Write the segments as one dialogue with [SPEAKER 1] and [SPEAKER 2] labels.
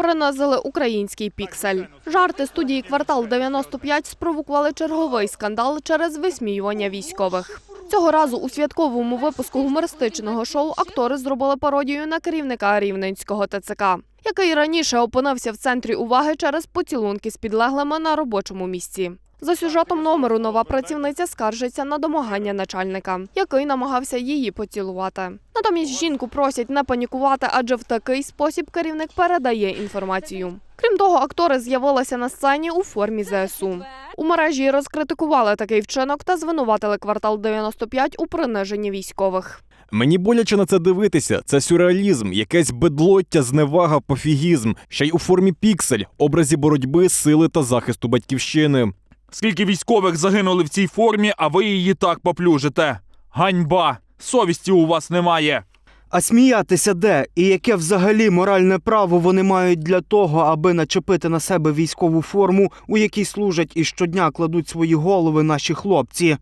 [SPEAKER 1] принизили український піксель. Жарти студії «Квартал 95» спровокували черговий скандал через висміювання військових. Цього разу у святковому випуску гумористичного шоу актори зробили пародію на керівника рівненського ТЦК, який раніше опинився в центрі уваги через поцілунки з підлеглими на робочому місці. За сюжетом номеру нова працівниця скаржиться на домагання начальника, який намагався її поцілувати. Натомість жінку просять не панікувати, адже в такий спосіб керівник передає інформацію. Крім того, актори з'явилися на сцені у формі ЗСУ. У мережі розкритикували такий вчинок та звинуватили квартал 95 у приниженні військових.
[SPEAKER 2] Мені боляче на це дивитися. Це сюрреалізм, якесь бедлоття, зневага, пофігізм, ще й у формі піксель, образі боротьби, сили та захисту батьківщини.
[SPEAKER 3] Скільки військових загинули в цій формі, а ви її так поплюжите? Ганьба! Совісті у вас немає.
[SPEAKER 4] А сміятися де? І яке взагалі моральне право вони мають для того, аби начепити на себе військову форму, у якій служать і щодня кладуть свої голови наші хлопці?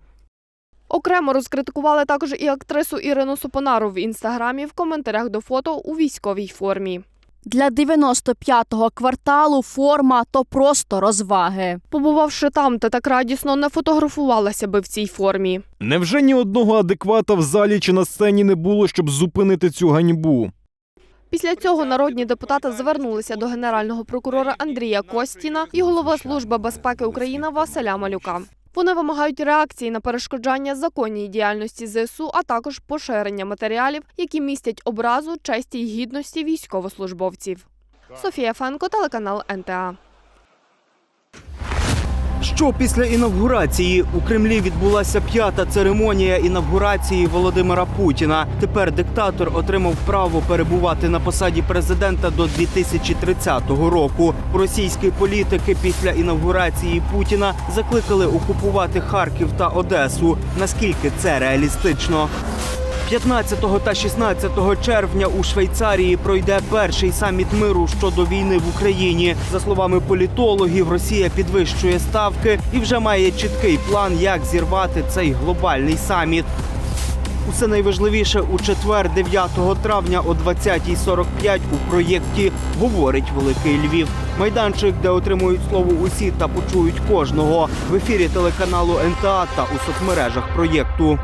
[SPEAKER 1] Окремо розкритикували також і актрису Ірину Сопонару в інстаграмі в коментарях до фото у військовій формі.
[SPEAKER 5] Для 95-го кварталу форма то просто розваги.
[SPEAKER 1] Побувавши там, ти так радісно не фотографувалася би в цій формі.
[SPEAKER 2] Невже ні одного адеквата в залі чи на сцені не було, щоб зупинити цю ганьбу?
[SPEAKER 1] Після цього народні депутати звернулися до генерального прокурора Андрія Костіна і голови Служби безпеки України Василя Малюка. Вони вимагають реакції на перешкоджання законній діяльності ЗСУ, а також поширення матеріалів, які містять образу, честі й гідності військовослужбовців. Софія Фенко, телеканал НТА.
[SPEAKER 4] Що після інавгурації у Кремлі відбулася п'ята церемонія інавгурації Володимира Путіна. Тепер диктатор отримав право перебувати на посаді президента до 2030 року. Російські політики після інавгурації Путіна закликали окупувати Харків та Одесу. Наскільки це реалістично? 15 та 16 червня у Швейцарії пройде перший саміт миру щодо війни в Україні. За словами політологів, Росія підвищує ставки і вже має чіткий план, як зірвати цей глобальний саміт. Усе найважливіше у четвер, 9 травня о 20.45 у проєкті говорить Великий Львів. Майданчик, де отримують слово усі та почують кожного в ефірі телеканалу НТА та у соцмережах проєкту.